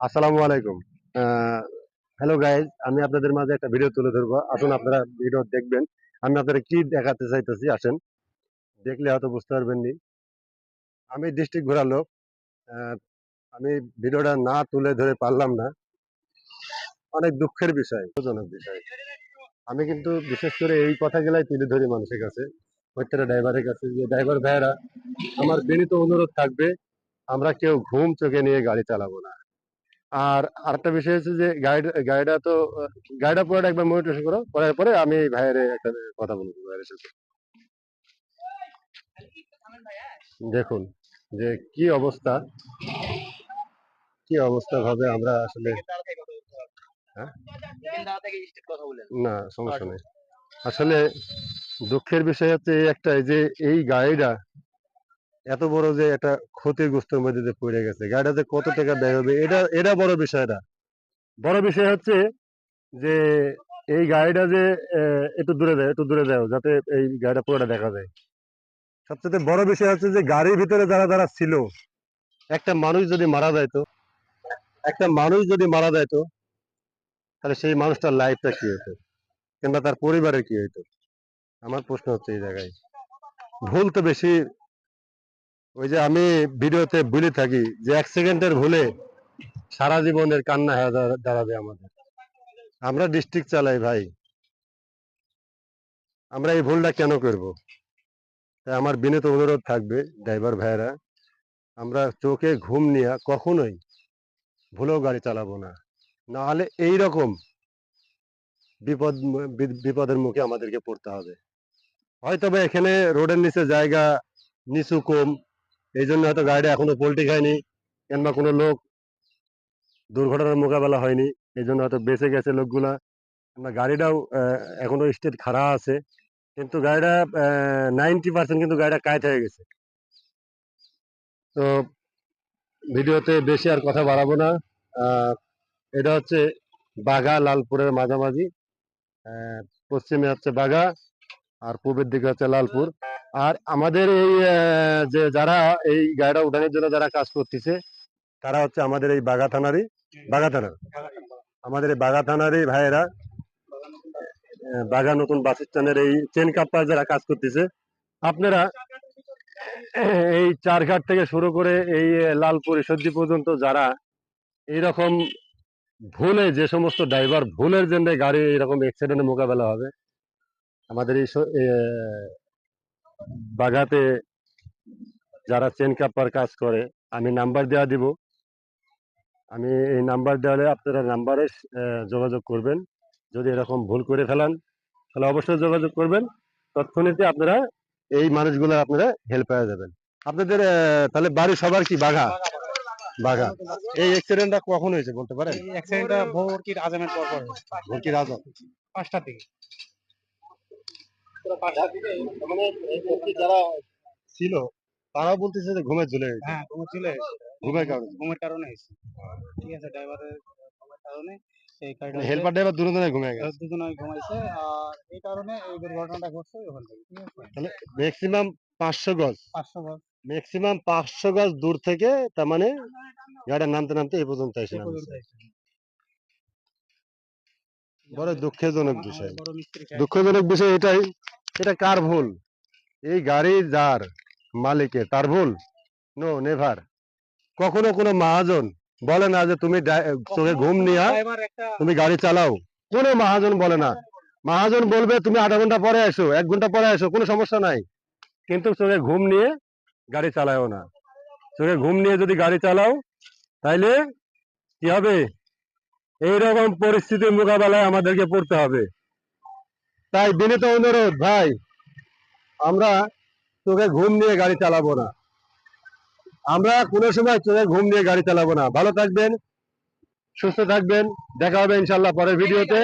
আসসালামু আলাইকুম। Hello guys আমি আপনাদের মাঝে একটা ভিডিও তুলে ধরবো। আসুন আপনারা ভিডিও দেখবেন। আমি আপনারা কি দেখাতে চাইতেছি, আসেন। দেখলে হয়তো বুঝতে পারবেন নি। আমি ডিস্ট্রিক্ট ঘোরার লোক। আমি ভিডিওটা না তুলে ধরে পারলাম না। অনেক দুঃখের বিষয়, দুঃখজনক বিষয়। আমি কিন্তু বিশেষ করে এই কথাগুলাই তুলে ধরি মানুষের কাছে, প্রত্যেকটা ড্রাইভারের কাছে যে ড্রাইভার ভাইয়েরা, আমার বিনীত অনুরোধ থাকবে, আমরা কেউ ঘুম চোখে নিয়ে গাড়ি চালাবো না। আর আরেকটা বিষয় হচ্ছে যে গাইড গাইডা তো গাইডা পুরোটা একবার মনিটরেশন করো, করার পরে আমি ভাইয়ের একটা কথা বলব ভাইয়ের সাথে দেখুন যে কি অবস্থা কি অবস্থা ভাবে আমরা আসলে হ্যাঁ? না, সমস্যা নেই আসলে দুঃখের বিষয় হচ্ছে এই একটাই যে এই গাড়িটা এত বড় যে একটা ক্ষতিগ্রস্তের মধ্যে যে পড়ে গেছে। গাড়িটা যে কত টাকা ব্যয় হবে? এটা এটা বড় বিষয় বিষয়টা বড় বিষয় হচ্ছে যে এই গাড়িটা যে একটু দূরে দেয়, একটু দূরে দেয় যাতে এই গাড়িটা পুরোটা দেখা যায়। সবচেয়ে বড় বিষয় হচ্ছে যে গাড়ির ভিতরে যারা যারা ছিল, একটা মানুষ যদি মারা যাইতো একটা মানুষ যদি মারা যাইতো তাহলে সেই মানুষটার লাইফটা কি হতো? কিংবা তার পরিবারের কি হতো আমার প্রশ্ন হচ্ছে এই জায়গায়। ভুল তো বেশি ওই যে আমি ভিডিওতে ভুলে থাকি যে এক সেকেন্ডের ভুলে সারা জীবনের কান্না হয়ে দাঁড়াবে আমাদের। আমরা ডিস্ট্রিক্ট চালাই ভাই। আমরা এই ভুলটা কেন করব? তাই আমার বিনীত অনুরোধ থাকবে ড্রাইভার ভাইয়েরা। আমরা চোখে ঘুম নিয়ে কখনোই ভুলেও গাড়ি চালাবো না। নাহলে এই রকম বিপদ বিপদের মুখে আমাদেরকে পড়তে হবে। হয়তো এখানে রোডের নিচে জায়গা নিচু কম এই জন্য হয়তো গাড়িটা এখনও পোল্টি খায়নি কিংবা কোনো লোক দুর্ঘটনার মোকাবেলা হয়নি এই জন্য হয়তো বেঁচে গেছে লোকগুলা। আমরা গাড়িটাও এখনও স্টেট খারাপ আছে, কিন্তু গাড়িটা নাইনটি পার্সেন্ট কিন্তু গাড়িটা কায়ত হয়ে গেছে। তো ভিডিওতে বেশি আর কথা বাড়াবো না। এটা হচ্ছে বাঘা লালপুরের মাঝামাঝি পশ্চিমে হচ্ছে বাঘা, আর পূবের দিকে হচ্ছে লালপুর। আর আমাদের এই যে যারা এই গাড়িটা উঠানোর জন্য যারা কাজ করতেছে, তারা হচ্ছে আমাদের এই বাঘা থানারই বাঘা থানার আমাদের এই বাঘা থানারই ভাইয়েরা বাঘা নতুন বাস স্ট্যান্ডের এই চেন কাপ্পার যারা কাজ করতেছে, আপনারা এই চারঘাট থেকে শুরু করে এই লালপুর, ঈশ্বরদী পর্যন্ত যারা এইরকম ভুলে যে সমস্ত ড্রাইভার ভুলের জন্য গাড়ি এরকম অ্যাক্সিডেন্টের মোকাবেলা হবে, আমাদের এই বাঘাতে যারা চেন কাপার কাজ করে আমি নাম্বার দেওয়া দিব। আমি এই নাম্বার দেওয়ালে আপনারা নাম্বারে যোগাযোগ করবেন। যদি এরকম ভুল করে ফেলান তাহলে অবশ্যই যোগাযোগ করবেন। তৎক্ষণিতে আপনারা এই মানুষগুলো আপনারা হেল্প পেয়ে যাবেন। আপনাদের তাহলে বাড়ি সবার কি বাঘা? বাঘা। এই অ্যাক্সিডেন্টটা কখন হয়েছে বলতে পারেন? এই অ্যাক্সিডেন্টটা ভোরকির আজামের পর পর। ভর্তি রাজা। পাঁচটার দিকে। মানে যারা ছিল তারাও বলতেছে যে ঘুমে ঝুলে গেছে। হ্যাঁ ঘুমে এসেছে। ঘুমের কারণে। ঘুমের কারণে হয়েছে ঠিক আছে ড্রাইভারের ঘুমের কারণে এই কারণে হেল্পার ড্রাইভার দুজনে ঘুমিয়ে গেছে। দুজনে ঘুমাইছে আর এই কারণে এই দুর্ঘটনাটা ঘটছে ওখান থেকে তাহলে ম্যাক্সিমাম পাঁচশো গজ। পাঁচশো বছর ম্যাক্সিমাম পাঁচশো গজ দূর থেকে তার মানে গাড়িটা নামতে নামতে এই পর্যন্ত এসে এই পর্যন্ত নামছে। হয়েছে। বড় দুঃখজনক বিষয়। দুঃখজনক বিষয় এটাই এটা কার ভুল? এই গাড়ি যার মালিকের তার ভুল? নো নেভার কখনো কোনো মহাজন বলে না যে তুমি চোখে ঘুম নিয়ে তুমি গাড়ি চালাও। কোনো মহাজন বলে না। মহাজন বলবে তুমি আধা ঘণ্টা পরে এসো এক ঘণ্টা পরে এসো কোনো সমস্যা নাই। কিন্তু চোখে ঘুম নিয়ে গাড়ি চালাও না। চোখে ঘুম নিয়ে যদি গাড়ি চালাও তাইলে কি হবে? এইরকম পরিস্থিতির মোকাবেলায় আমাদেরকে পড়তে হবে। তাই বিনীত অনুরোধ ভাই আমরা তোকে ঘুম নিয়ে গাড়ি চালাবো না। আমরা কোনো সময় চোখে ঘুম নিয়ে গাড়ি চালাবো না। ভালো থাকবেন সুস্থ থাকবেন। দেখা হবে ইনশাল্লাহ পরের ভিডিওতে।